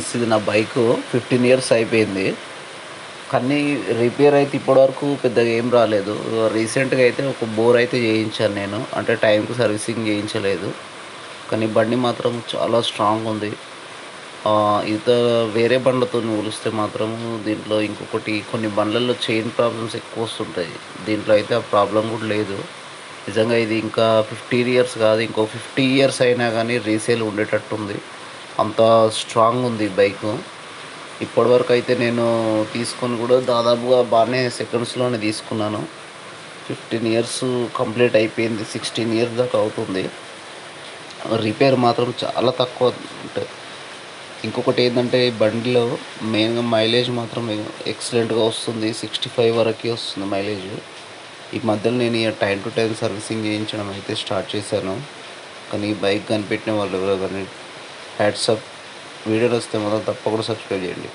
Friends ఇది నా bike fifteen years అయిపోయింది. కానీ రిపేర్ అయితే ఇప్పటివరకు పెద్దగా ఏం రాలేదు. రీసెంట్గా అయితే ఒక బోర్ అయితే చేయించాను నేను. అంటే టైంకి సర్వీసింగ్ చేయించలేదు. కానీ బండి మాత్రం చాలా స్ట్రాంగ్ ఉంది. ఆ, ఇతర వేరే బండ్లతో పోలిస్తే మాత్రం దీంట్లో ఇంకొకటి కొన్ని బండ్లలో చైన్ ప్రాబ్లమ్స్ ఎక్కువ వస్తుంటాయి. దీంట్లో అయితే ఆ ప్రాబ్లం కూడా లేదు. నిజంగా ఇది ఇంకా ఫిఫ్టీన్ ఇయర్స్ కాదు. ఇంకో ఫిఫ్టీ ఇయర్స్ అయినా కానీ రీసేల్ ఉండేటట్టుంది. అంత స్ట్రాంగ్ ఉంది బైక్ ఇప్పటివరకు అయితే నేను తీసుకొని కూడా దాదాపుగా బాగానే సెకండ్స్లోనే తీసుకున్నాను. ఫిఫ్టీన్ ఇయర్స్ కంప్లీట్ అయిపోయింది సిక్స్టీన్ ఇయర్స్ దాకా అవుతుంది. రిపేర్ మాత్రం చాలా తక్కువ ఉంటుంది ఇంకొకటి ఏంటంటే బండిలో మెయిన్గా మైలేజ్ మాత్రం ఎక్సలెంట్గా వస్తుంది సిక్స్టీ ఫైవ్ వరకే వస్తుంది మైలేజ్ ఈ మధ్యలో నేను టైం టు టైం సర్వీసింగ్ చేయించడం అయితే స్టార్ట్ చేశాను. కానీ ఈ బైక్ కనిపెట్టిన వాళ్ళు ఎవరో కానీ హ్యాట్సప్ వీడియోలు వస్తే మాత్రం తప్పకుండా సబ్స్క్రైబ్ చేయండి.